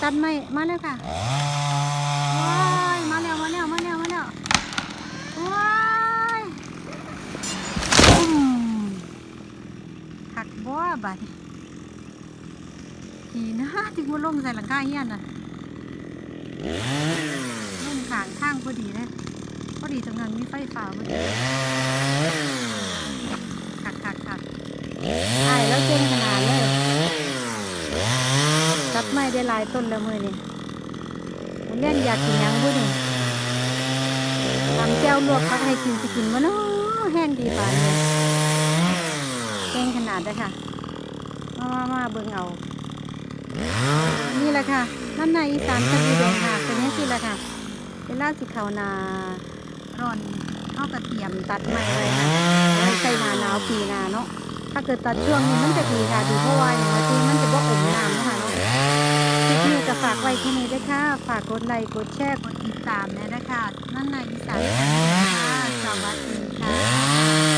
ตัดไม้มาแล้วค่ะว้ายมาแล้วมาแล้วมาแล้วมาแล้วว้ายหักบ่บัดทีนะที่กูลงใส่หลังคาเฮียนน่ะเล่นขางข้างพอดีเลยพอดีตรงนั้นมีไฟฟ้าพอดีขักขักขักใช่แล้วเก่งขนาดเลยตัดไม้ได้หลายต้นแล้วมือนี่ผมเล่นอยากกินยังบุ้นี่ทำแก้วลวกพักให้กินสิกินวะเนาะแห้งดีป่านเลยเก่งขนาดเลยค่ะ มามามาเบิ่งเอา นี่แหละค่ะนั่นในอีสานตะกีแดงค่ะเป็นยังสิแหละค่ะเวลาสิเขานาร่อนเข้ากระเทียมตัดใหม่เลยค่ะไว้ใส่นาหนาวปีนาเนาะถ้าเกิดตัดช่วงนี้มันจะดีค่ะดีเพราะ ไว้ที่นี้ด้วยค่ะ ฝากกดไลค์ กดแชร์ กดติดตามเนี่นะคะนั่นนายอีสาน